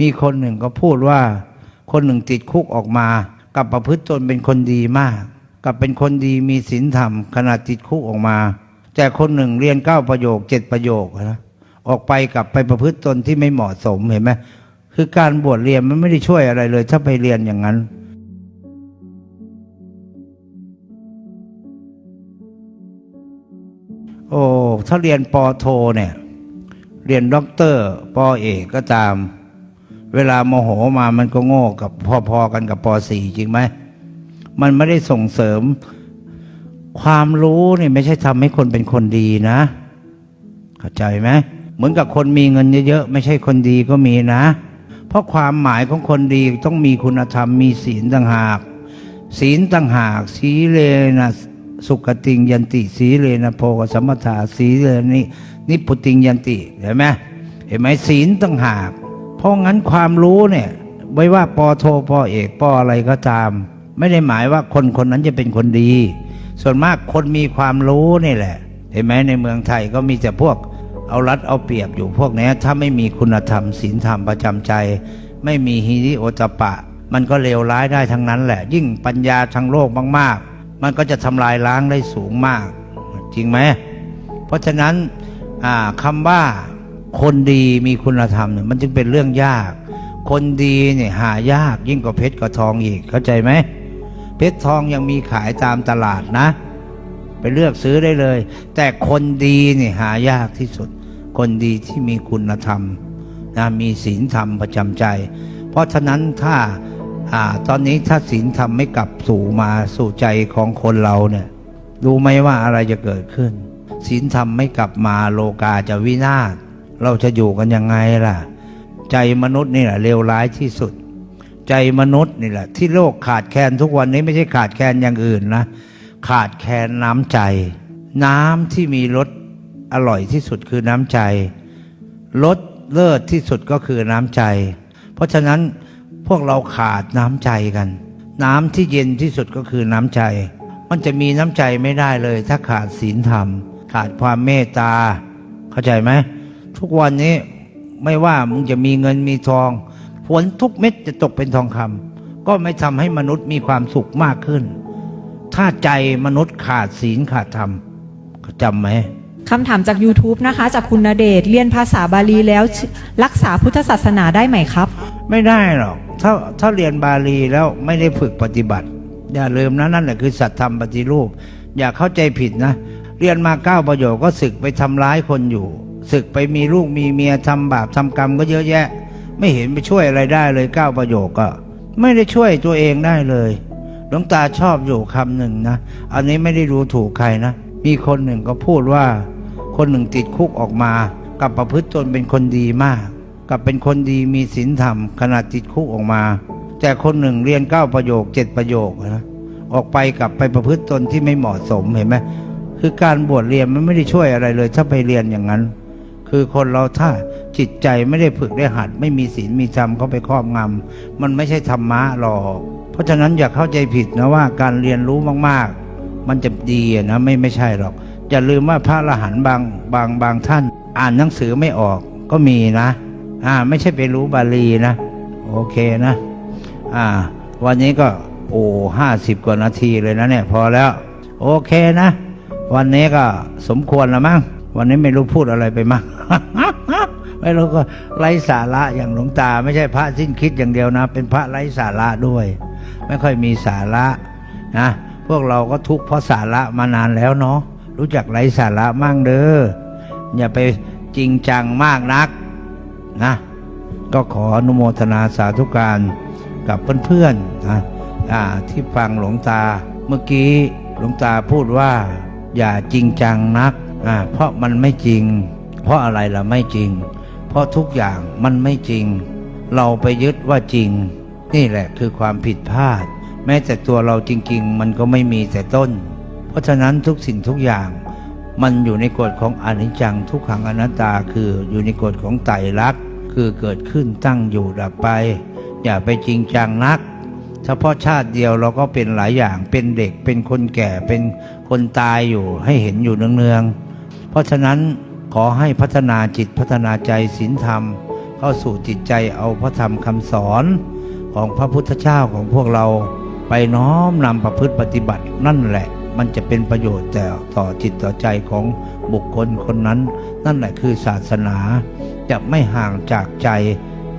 มีคนหนึ่งก็พูดว่า คนหนึ่งติดคุกออกมา กับประพฤติตนเป็นคนดีมาก กับเป็นคนดีมีศีลธรรมขณะติดคุกออกมา แต่คนหนึ่งเรียนเก้าประโยคเจ็ดประโยคนะออกไปกลับไปประพฤติตนที่ไม่เหมาะสมเห็นไหมคือการบวชเรียนมันไม่ได้ช่วยอะไรเลย ถ้าไปเรียนอย่างนั้นโอ้ถ้าเรียนปอโทเนี่ย เรียนด็อกเตอร์ปอเอกก็ตาม เวลาโมโหมามันก็โง่กับพอๆกันกับปสี่จริงไหมมันไม่ได้ส่งเสริม ความรู้นี่ไม่ใช่ทำให้คนเป็นคนดีนะ เข้าใจไหมเหมือนกับคนมีเงินเยอะๆไม่ใช่คนดีก็มีนะ เพราะความหมายของคนดีต้องมีคุณธรรมมีศีลต่างหาก ศีลต่างหากสีเลนะสุขติงยันติ สีเลนะโพกสัมปทาสีเลนินิพพุติงยันติเห็นไหมเห็นไหมศีลต่างหาก ราะงั้นความรู้เนี่ยไม่ว่าปอโทปอเอกปออะไรก็ตาม ไม่ได้หมายว่าคนคนนั้นจะเป็นคนดี ส่วนมากคนมีความรู้นี่แหละ เห็นไหมในเมืองไทยก็มีแต่พวกเอารัดเอาเปรียบอยู่พวกนี้ถ้าไม่มีคุณธรรมศีลธรรมประจำใจ ไม่มีฮิริโอตปะ มันก็เลวร้ายได้ทั้งนั้นแหละ ยิ่งปัญญาทางโลกมากๆ มันก็จะทำลายล้างได้สูงมาก จริงไหมเพราะฉะนั้นอ่าคำว่า คนดีมีคุณธรรมเนี่ยมันจึงเป็นเรื่องยาก คนดีเนี่ยหายากยิ่งกว่าเพชรกับทองอีกเข้าใจไหมเพชรทองยังมีขายตามตลาดนะ ไปเลือกซื้อได้เลย แต่คนดีเนี่ยหายากที่สุด คนดีที่มีคุณธรรมนะมีศีลธรรมประจำใจ เพราะฉะนั้นถ้าอาตอนนี้ถ้าศีลธรรมไม่กลับสู่มาสู่ใจของคนเราเนี่ยรู้ไหมว่าอะไรจะเกิดขึ้นศีลธรรมไม่กลับมาโลกาจะวินาศ เราจะอยู่กันยังไงล่ะ ใจมนุษย์นี่แหละเลวร้ายที่สุด ใจมนุษย์นี่แหละ ที่โลกขาดแคลนทุกวันนี้ไม่ใช่ขาดแคลนอย่างอื่นนะขาดแคลนน้ำใจ น้ำที่มีรสอร่อยที่สุดคือน้ำใจรสเลิศที่สุดก็คือน้ำใจ เพราะฉะนั้นพวกเราขาดน้ำใจกัน น้ำที่เย็นที่สุดก็คือน้ำใจ มันจะมีน้ำใจไม่ได้เลย ถ้าขาดศีลธรรม ขาดความเมตตา เข้าใจไหม ทุกวันนี้ไม่ว่ามึงจะมีเงินมีทองฝนทุกเม็ดจะตกเป็นทองคำก็ไม่ทำให้มนุษย์มีความสุขมากขึ้น ถ้าใจมนุษย์ขาดศีลขาดธรรมจำไหมคำถามจาก YouTube นะคะ จากคุณณเดชน์เรียนภาษาบาลีแล้วรักษาพุทธศาสนาได้ไหมครับ ไม่ได้หรอกถ้าถ้าเรียนบาลีแล้วไม่ได้ฝึกปฏิบัติ อย่าลืมนะนั่นแหละคือสัตธรรมปฏิรูป อย่าเข้าใจผิดนะ เรียนมาเก้าประโยคก็ศึกไปทำร้ายคนอยู่ ศึกไปมีลูกมีเมียทำบาปทำกรรมก็เยอะแยะ ไม่เห็นไปช่วยอะไรได้เลยเก้าประโยคก็ ไม่ได้ช่วยตัวเองได้เลยหลวงตาชอบอยู่คำหนึ่งนะ อันนี้ไม่ได้รู้ถูกใครนะ มีคนหนึ่งก็พูดว่า คนหนึ่งติดคุกออกมา กับประพฤติตนเป็นคนดีมาก กับเป็นคนดีมีศีลธรรมขณะติดคุกออกมา แต่คนหนึ่งเรียนเก้าประโยคเจ็ดประโยคนะออกไปกลับไปประพฤติตนที่ไม่เหมาะสมเห็นไหมคือการบวชเรียนมันไม่ได้ช่วยอะไรเลย ถ้าไปเรียนอย่างนั้น คือคนเราถ้าจิตใจไม่ได้ฝึกได้หัด ไม่มีศีลมีธรรมเขาไปครอบงำมันไม่ใช่ธรรมะหรอก เพราะฉะนั้นอย่าเข้าใจผิดนะว่าการเรียนรู้มากๆ มันจะดีนะไม่ไม่ใช่หรอกอย่าลืมว่าพระอรหันต์บางบางบางท่าน อ่านหนังสือไม่ออกก็มีนะ อ่า ไม่ใช่ไปรู้บาลีนะ โอเคนะ อ่า วันนี้ก็โอ้ห้าสิบกว่านาทีเลยนะเนี่ย พอแล้ว โอเคนะ วันนี้ก็สมควรแล้วมั้ง วันนี้ไม่รู้พูดอะไรไปมั้งไม่รู้ก็ไร้สาระอย่างหลวงตา ไม่ใช่พระสิ้นคิดอย่างเดียวนะ เป็นพระไร้สาระด้วย ไม่ค่อยมีสาระนะพวกเราก็ทุกข์เพราะสาระมานานแล้วเนาะรู้จักไร้สาระมั่งเด้ออย่าไปจริงจังมากนักนะก็ขออนุโมทนาสาธุการกับเพื่อนๆนะที่ฟังหลวงตาเมื่อกี้หลวงตาพูดว่า อย่าจริงจังนัก อ่าเพราะมันไม่จริง เพราะอะไรล่ะไม่จริง เพราะทุกอย่างมันไม่จริง เราไปยึดว่าจริง นี่แหละคือความผิดพลาด แม้แต่ตัวเราจริง ๆ มันก็ไม่มีแต่ต้น เพราะฉะนั้นทุกสิ่งทุกอย่าง มันอยู่ในกฎของอนิจจังทุกขังอนัตตาคืออยู่ในกฎของไตรลักษณ์คือเกิดขึ้นตั้งอยู่ดับไป อย่าไปจริงจังนักเฉพาะชาติเดียวเราก็เป็นหลายอย่างเป็นเด็กเป็นคนแก่เป็นคนตายอยู่ให้เห็นอยู่เนืองๆ เพราะฉะนั้นขอให้พัฒนาจิตพัฒนาใจศีลธรรม เข้าสู่จิตใจเอาพระธรรมคำสอนของพระพุทธเจ้าของพวกเราไปน้อมนำประพฤติปฏิบัตินั่นแหละ มันจะเป็นประโยชน์แต่ต่อจิตต่อใจของบุคคลคนนั้น นั่นแหละคือศาสนา จะไม่ห่างจากใจ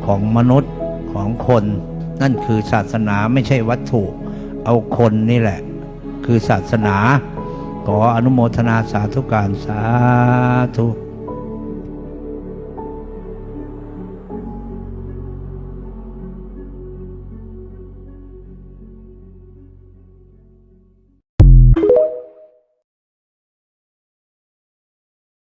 ของมนุษย์ของคน นั่นคือศาสนาไม่ใช่วัตถุ เอาคนนี่แหละ คือศาสนา ขออนุโมทนาสาธุการสาธุ